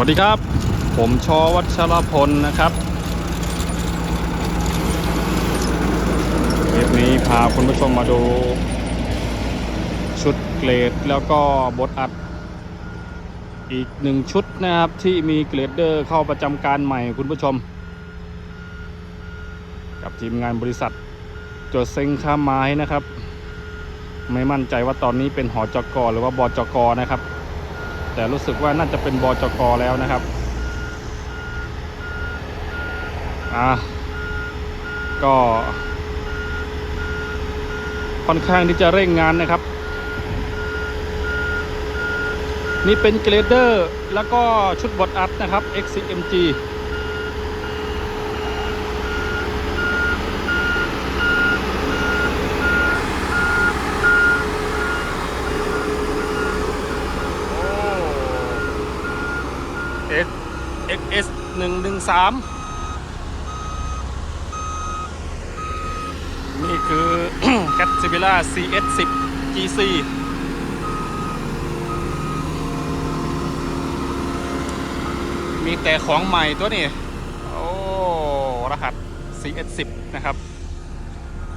วัสดีครับ ผมชอวัชรพลนะครับคลิปนี้พาคุณผู้ชมมาดู ชุดเกรดแล้วก็บทอัด อีกหนึ่งชุดนะครับ ที่มีเกรดเดอร์เข้าประจำการใหม่คุณผู้ชม กับทีมงานบริษัทโจเซ็งค้าไม้นะครับ ไม่มั่นใจว่าตอนนี้เป็นหอจกหรือว่าบจกนะครับ แต่รู้สึกว่าน่าจะเป็นบจกแล้วนะครับอ่าก็ ค่อนข้างที่จะเร่งงานนะครับ นี่เป็นเกรดเดอร์แล้วก็ชุดบดอัดนะครับ XCMG โอ้ S XS 3นี่คือ c a t s i b i l a CS 10 GC มีแต่ของใหม่ตัวนี้ โอ้ รหัส CS 10 นะครับ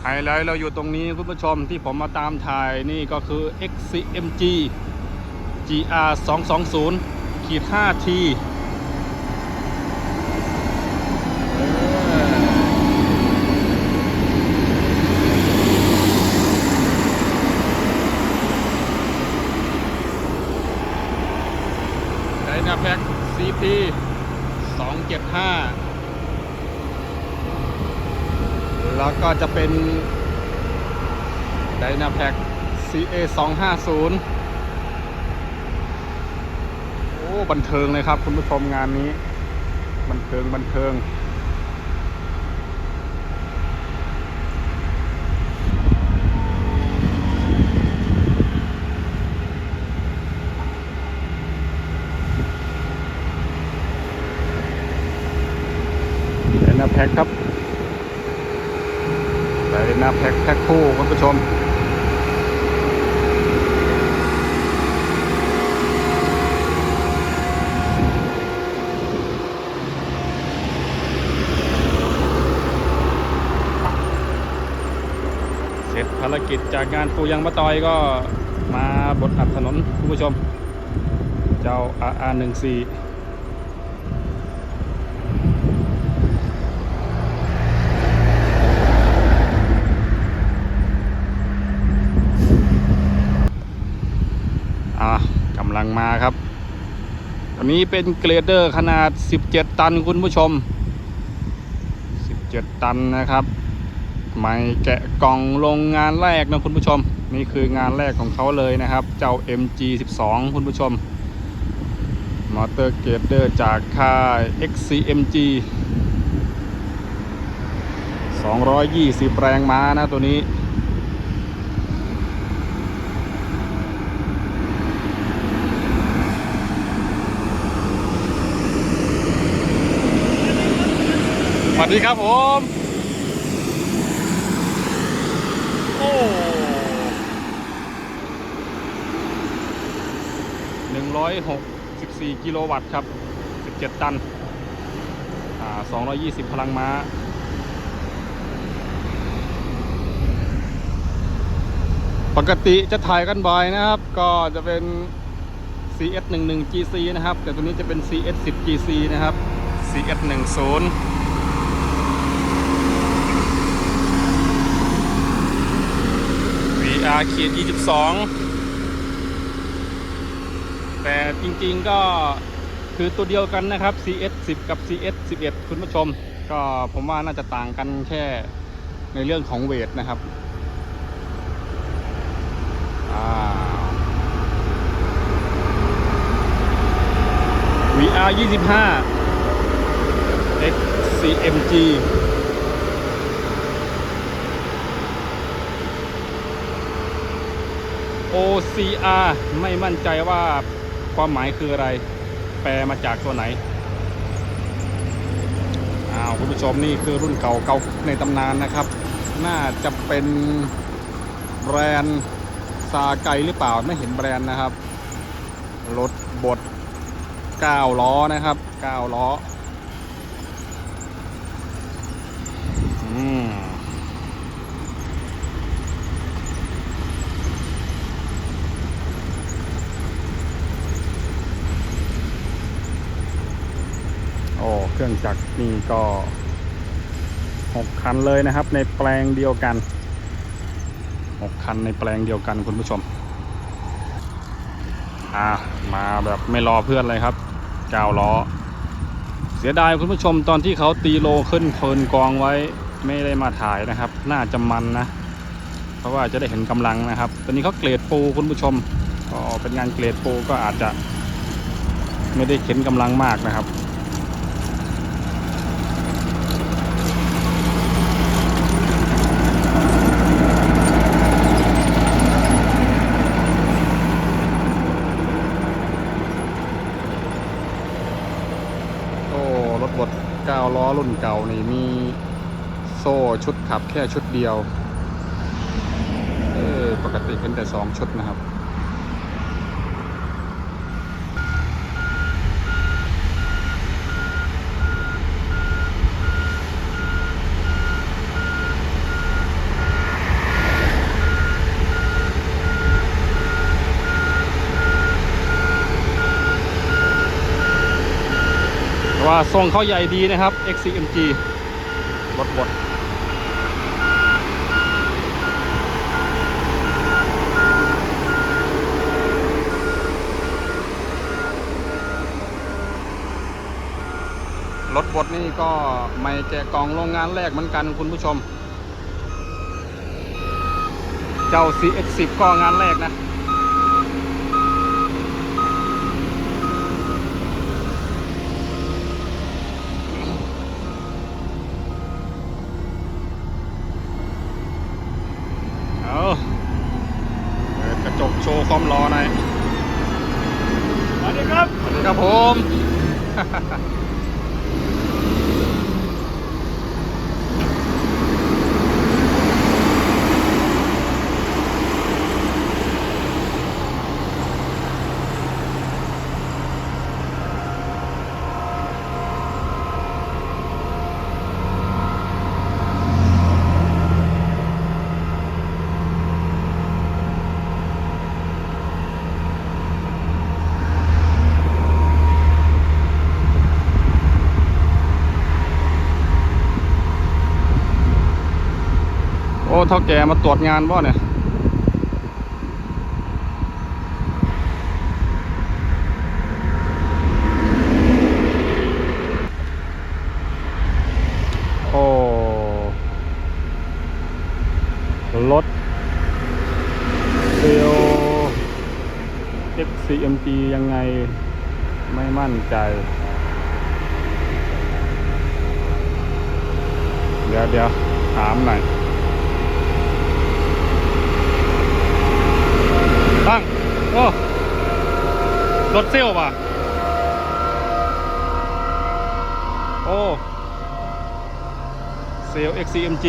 ไฮไลท์เราอยู่ตรงนี้คุณผู้ชมที่ผมมาตามถ่ายนี่ก็คือ XCMG GR 220ขีด 5T ไดนาแพ็ก CP 275 แล้ว ก็จะเป็นไดนาแพ็ก CA 250โอ้ บันเทิงเลยครับ คุณผู้ชมงานนี้ บันเทิงบันเทิง ไดนาแพ็กครับไดนาแพ็กแพ็คคู่คุณผู้ชม เสร็จภาร กิจจากงานปูยังมะตอยก็มาบดอัดถนนคุณผู้ชม เจ้า RR14 อะกำลังมาครับอันนี้เป็นเกรเดอร์ขนาด 17 ตันคุณผู้ชม 17 ตันนะครับ ใหม่แกะกล่องลงงานแรกนะคุณผู้ชม นี่คืองานแรกของเขาเลยนะครับ เจ้า MG12 คุณผู้ชม มอเตอร์เกรดเดอร์จากค่าย XCMG 220 แรงม้านะตัวนี้ สวัสดีครับผม หนึ่งร้อยหกสิบสี่กิโลวัตต์ครับสิบเจ็ดตันสองร้อยยี่สิบพลังม้า ปกติจะถ่ายกันบ่อยนะครับ ก็จะเป็น CS11 GC นะครับ แต่ตัวนี้จะเป็น CS10 GC นะครับ CS10 าขีด22 แต่จริงๆก็คือตัวเดียวกันนะครับ CS 10 กับ CS 11 คุณผู้ชม ก็ผมว่าน่าจะต่างกันแค่ในเรื่องของเวทนะครับวีอาร์25 XCMG OCR ไม่มั่นใจว่าความหมายคืออะไร แปลมาจากตัวไหนอ้าวคุณผู้ชมนี่คือรุ่นเก่าเก่าในตำนานนะครับ น่าจะเป็นแบรนด์ซาไกหรือเปล่าไม่เห็นแบรนด์นะครับ รถบด9ล้อนะครับ9ล้อ อืม โอ้ เครื่องจักรนี่ก็6คันเลยนะครับ ในแปลงเดียวกัน6คันในแปลงเดียวกันคุณผู้ชมอ่ามาแบบไม่รอเพื่อนเลยครับ9ล้อ เสียดายคุณผู้ชมตอนที่เขาตีโลขึ้นเพลินกองไว้ไม่ได้มาถ่ายนะครับ น่าจะมันนะ เพราะว่าจะได้เห็นกำลังนะครับ ตอนนี้เขาเกรดปูคุณผู้ชมก็เป็นงานเกรดปูก็อาจจะไม่ได้เข็นกำลังมากนะครับ โอ้ รถบด9ล้อรุ่นเก่านี่มีโซ่ ชุดขับแค่ชุดเดียว เออปกติเป็นแต่2ชุดนะครับว่าทรงเขาใหญ่ดีนะครับ XCMG รถบด ดนี่ก็ไม่แกะกล่องโรงงานแรกเหมือนกันคุณผู้ชม เจ้า CX10 ก็งานแรกนะเอาเปิดกระจกโชว์ความรอหน่อยสวัสดีครับ สวัสดีครับผม เท่าแกมาตรวจงานบ่เนี่ยโอ้รถเซล XCMG ยังไงไม่มั่นใจ เดี๋ยวเดี๋ยวถามหน่อย ตั้ง โอ้ ร ถเซลลป่ะ โอ้ เซล XCMG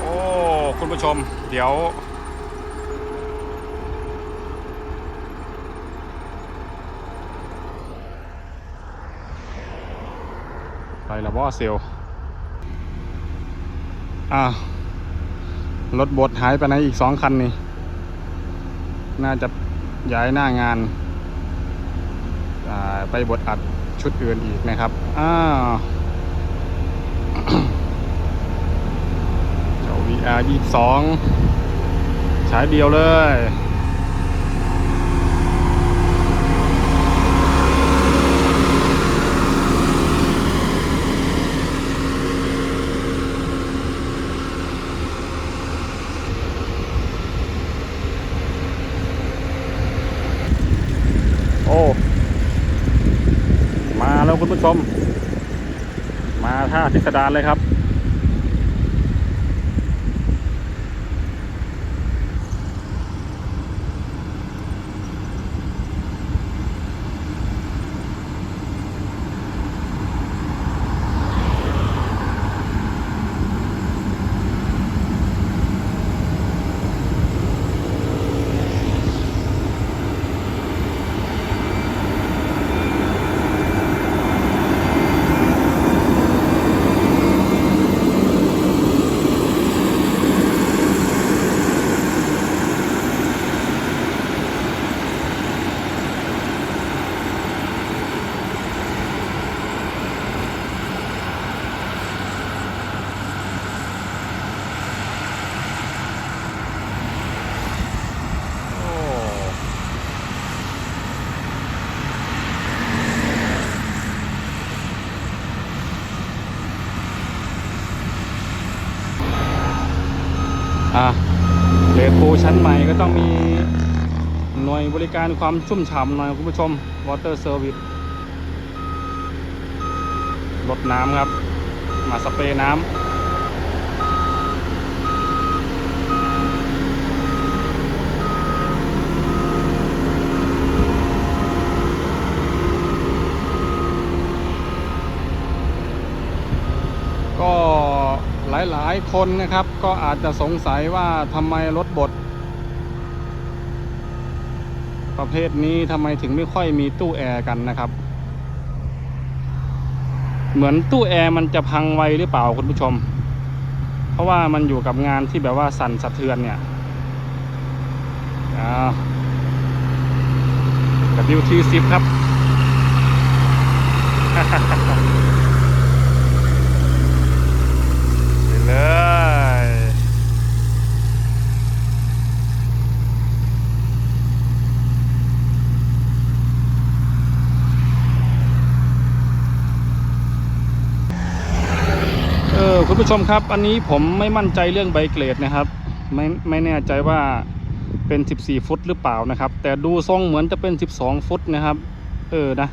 โอ้ คุณผู้ชม เดี๋ยว ไปแล้วว่าเซลลอ่า รถบดหายไปไหนอีกสองคันนี่ น่าจะย้ายหน้างาน ไปบดอัดชุดอื่นอีกนะครับ อ้าวเจ้า VR 22ฉายเดียวเลย โอ้ มาแล้วคุณ ผู้ชม มาท่าพิสดารเลยครับ โอะเลดปูชั้นใหม่ก็ ต้องมีหน่วยบริการความชุ่มฉ่ำหน่อยคุณผู้ชม Water Service รดน้ำครับ มาสเปรย์น้ำก็หลายๆ คนนะครับก็อาจจะสงสัยว่าทำไมรถบด ประเภทนี้ทำไมถึงไม่ค่อยมีตู้แอร์กันนะครับ เหมือนตู้แอร์มันจะพังไวหรือเปล่าคุณผู้ชม เพราะว่ามันอยู่กับงานที่แบบว่าสั่นสะเทือนเนี่ยอ่า WT10 ครับ ไปเลย เออคุณ ผู้ชมครับ อันนี้ผมไม่มั่นใจเรื่องใบเกรดนะครับ ไม่ไม่แน่ใจว่าเป็น 14 ฟุตหรือเปล่านะครับ แต่ดูทรงเหมือนจะเป็น 12 ฟุตนะครับ เออนะ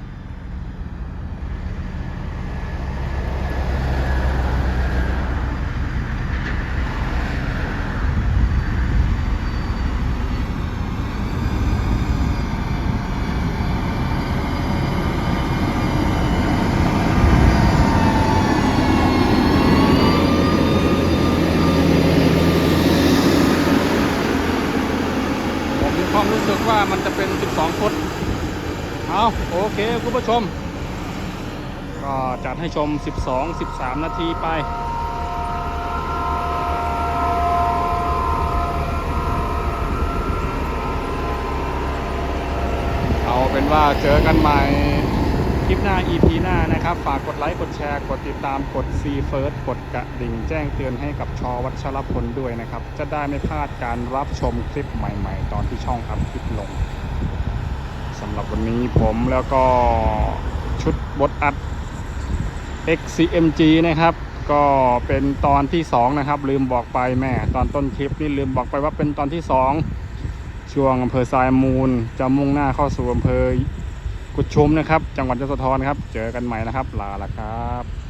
ผมมีความรู้สึกว่ามันจะเป็น 12 ฟุต เอาโอเคคุณผู้ชม ก็จัดให้ชม 12 13 นาทีไปเอาเป็นว่าเจอกันใหม่คลิปหน้า EP หน้านะครับ ฝากกดไลค์ กดแชร์ กดติดตาม กด C First กดกระดิ่งแจ้งเตือนให้กับชอวัชรพลด้วยนะครับ จะได้ไม่พลาดการรับชมคลิปใหม่ ๆ ตอนที่ช่องอัพคลิปลงำหรับวันนี้ผมแล้วก็ชุดบดอัด XCMG นะครับ ก็เป็นตอนที่ 2 นะครับ ลืมบอกไปแม่ตอนต้นคลิปนี่ลืมบอกไปว่าเป็นตอนที่ 2 ช่วงอำเภอทรายมูล จะมุ่งหน้าเข้าสู่อำเภอกุดชุมนะครับ จังหวัดยโสธรครับ เจอกันใหม่นะครับ ลาละครับ